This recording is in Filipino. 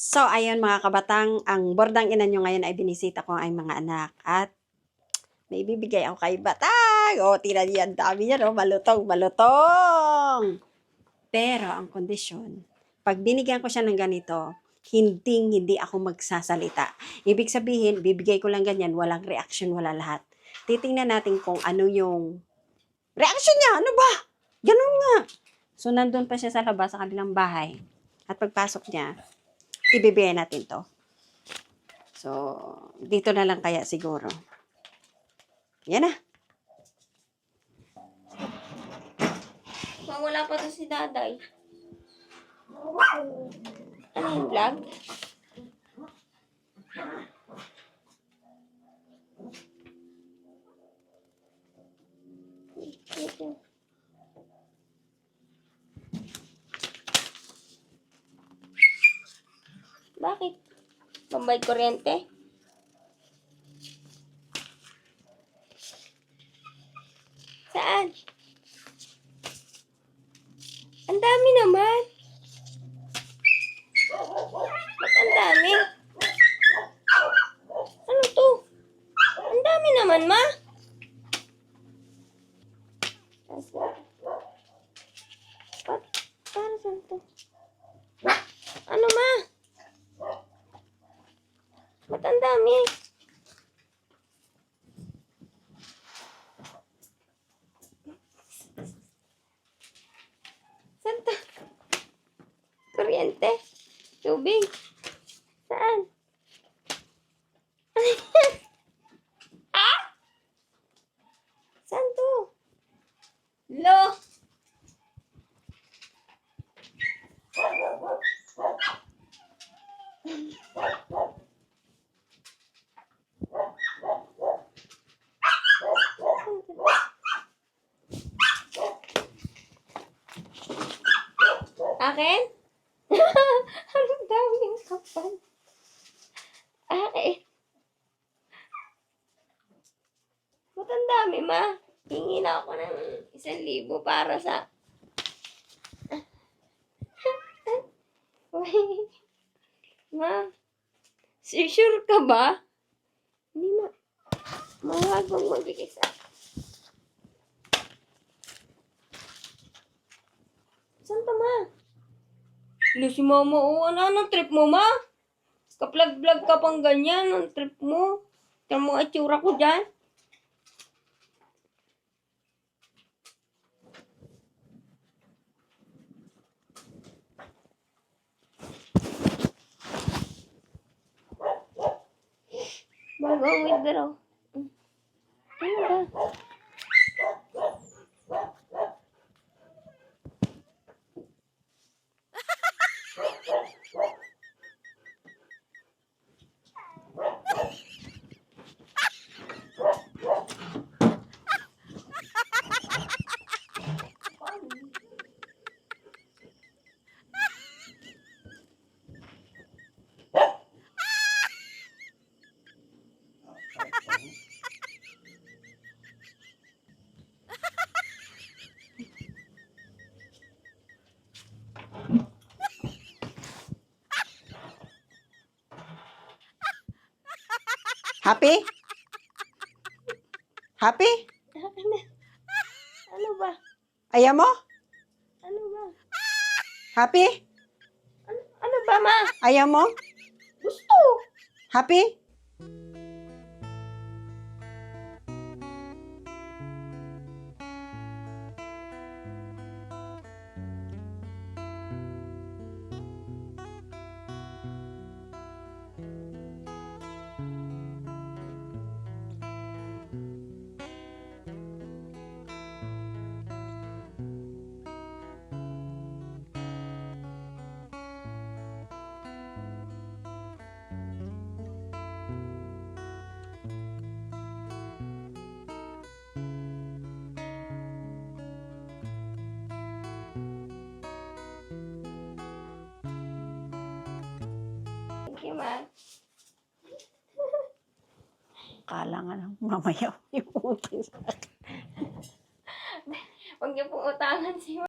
So, ayun mga kabatang, ang bordang ina nyo ngayon ay binisita ko ay mga anak. At may bibigay ako kay Batang. O, tira niya, ang dami niya, no? Malutong, malutong. Pero, ang kondisyon, pag binigyan ko siya ng ganito, hindi, hindi ako magsasalita. Ibig sabihin, bibigay ko lang ganyan, walang reaction, wala lahat. Titingnan natin kung ano yung reaction niya. Ano ba? Ganun nga. So, nandun pa siya sa labas, sa kanilang bahay. At pagpasok niya, ibibigay natin to. So, dito na lang kaya siguro. Yan na. Mawala pa to si daday. Ano yung vlog? Bakit? Bambay kuryente? Saan? Ang dami naman. Ba't ang dami? Ano to? Ang dami naman, ma. Para saan to? Ano, ma? Ba't ang dami? Saan to? Kuryente? Tubig? Saan? ah? Saan to? Lo! Akin? Ang daming kapal. Akin. Ba't ang dami, ma? Hingi na ako ng isang libo para sa... Ma, sure ka ba? Hindi ma. Mawag mong magbigay sa ka, ma? Lo si mama, oh. Ano, anong trip mo, ma? Kaplag-vlog ka pang ganyan. Anong trip mo? Tignan mo ang itsura ko dyan. Bagong withdraw. Ano ba? Oh, Happy? Happy? Ano ba? Ayaw mo? Ano ba? Happy? Ano, ano ba, ma? Ayaw mo? Gusto. Happy? Ma. Kala nga lang, mamaya yung utang sa akin. Huwag niyo pong utangan si